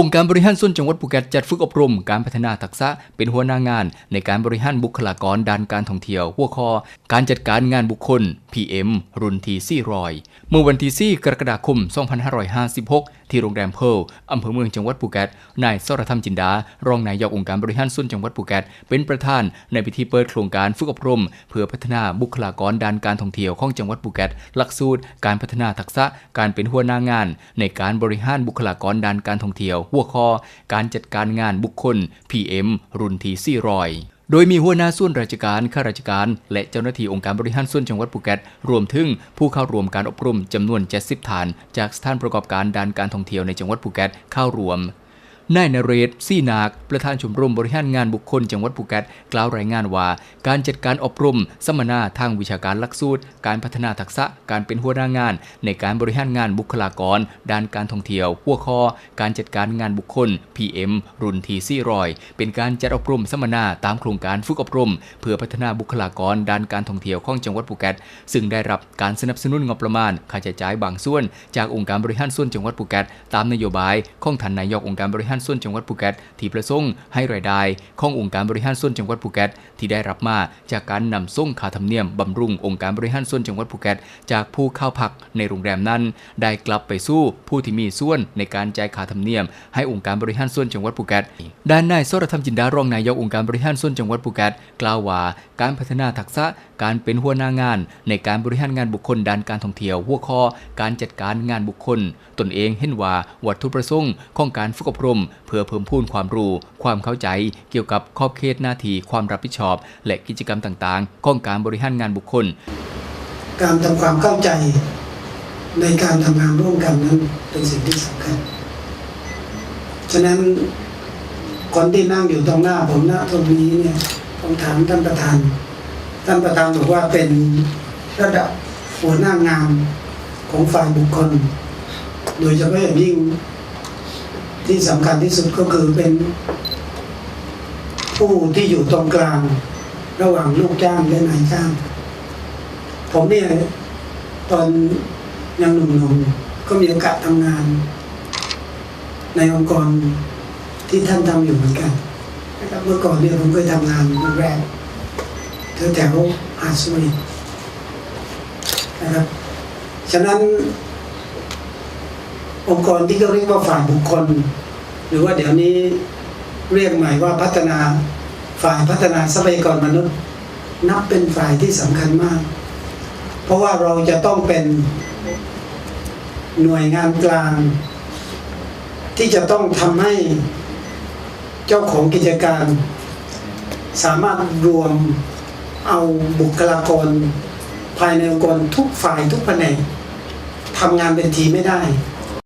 องค์การบริหารส่วนจังหวัดภูเก็ตจัดฝึกอบรม การพัฒนาทักษะเป็นหัวหน้างาน ในการบริหารบุคลากรด้านการท่องเที่ยว หัวข้อ การจัดการงานบุคคล PM รุ่นที่400เมื่อวันที่4กรกฎาคม 2556 ที่โรงแรมเพร์ลอำเภอเมืองจังหวัดภูเก็ตนายสรธรรมจินดา รองนายกองค์การบริหารส่วนจังหวัดภูเก็ตเป็นประธานในพิธีเปิดโครงการฝึกอบรม เพื่อพัฒนาบุคลากรด้านการท่องเที่ยวของจังหวัดภูเก็ตหลักสูตร การพัฒนาทักษะการเป็นหัวหน้างาน ในการบริหารบุคลากรด้านการท่องเที่ยวหัวข้อการจัดการงานบุคคล PM รุ่นที่400โดยมีหัวหน้าส่วนราชการ ข้าราชการ และเจ้าหน้าที่องค์การบริหารส่วนจังหวัดภูเก็ต รวมถึงผู้เข้าร่วมการอบรมจำนวน 70 ฐาน จากสถานประกอบการด้านการท่องเที่ยวในจังหวัดภูเก็ตเข้าร่วม นายนเรศซีนาคประธานชมรมบริหารงานบุคคลจังหวัดภูเก็ตกล่าวรายงานว่า การจัดการอบรม สัมมนาทางวิชาการหลักสูตร การพัฒนาทักษะการเป็นหัวหน้างาน ในการบริหารงานบุคลากร ด้านการท่องเที่ยว หัวข้อ การจัดการงานบุคคล PM รุ่นที่400เป็นการจัดอบรมสัมมนาตามโครงการฝึกอบรม เพื่อพัฒนาบุคลากร ด้านการท่องเที่ยวของจังหวัดภูเก็ตซึ่งได้รับการสนับสนุนงบประมาณค่าใช้จ่ายบางส่วน จากองค์การบริหารส่วนจังหวัดภูเก็ตตามนโยบายของท่านนายกองค์การบริหารส่วนจังหวัดภูเก็ตที่ประสงค์ให้รายได้ขององค์การบริหารส่วนจังหวัดภูเก็ตที่ได้รับมาจากการนำส่งค่าธรรมเนียมบำรุงองค์การบริหารส่วนจังหวัดภูเก็ตจากผู้เข้าพักในโรงแรมนั้น ได้กลับไปสู้ผู้ที่มีส่วนในการจ่ายค่าธรรมเนียม ให้องค์การบริหารส่วนจังหวัดภูเก็ตด้านนายสรธรรมจินดารองนายกองค์การบริหารส่วนจังหวัดภูเก็ตกล่าวว่าการพัฒนาทักษะการเป็นหัวหน้างาน ในการบริหารงานบุคคลด้านการท่องเที่ยวหัวข้อ การจัดการงานบุคคล ตนเองเห็นว่าวัตถุประสงค์ของการฝึกอบรมเพื่อเพิ่มพูนความรู้ ความเข้าใจเกี่ยวกับขอบเขตหน้าที่ความรับผิดชอบ และกิจกรรมต่างๆ ของการบริหารงานบุคคล การทำความเข้าใจในการทำงานร่วมกันนั้นเป็นสิ่งที่สำคัญ ฉะนั้นคนที่นั่งอยู่ตรงหน้าผมณตรงนี้เนี่ยผมถามท่านประธาน ท่านประธานบอกว่าเป็นระดับหัวหน้างานของฝ่ายบุคคล โดยเฉพาะอย่างยิ่ง ที่สำคัญที่สุดก็คือเป็นผู้ที่อยู่ตรงกลางระหว่างลูกจ้างและนายจ้าง ผมเนี่ย ตอนยังหนุ่มๆก็มีโอกาสทำงาน ในองค์กรที่ท่านทำอยู่เหมือนกันนะครับเมื่อก่อนเนี่ยผมเคยทำงานโรงแรกแถวๆอาซุยนะครับฉะนั้น องค์กรที่เขาเรียกว่าฝ่ายบุคคล หรือว่าเดี๋ยวนี้เรียกใหม่ว่าพัฒนาฝ่ายพัฒนาทรัพยากรมนุษย์ นับเป็นฝ่ายที่สำคัญมาก เพราะว่าเราจะต้องเป็นหน่วยงานกลาง ที่จะต้องทำให้เจ้าของกิจการ สามารถรวมเอาบุคลากร ภายในองค์กรทุกฝ่ายทุกแผนกทำงานเป็นทีไม่ได้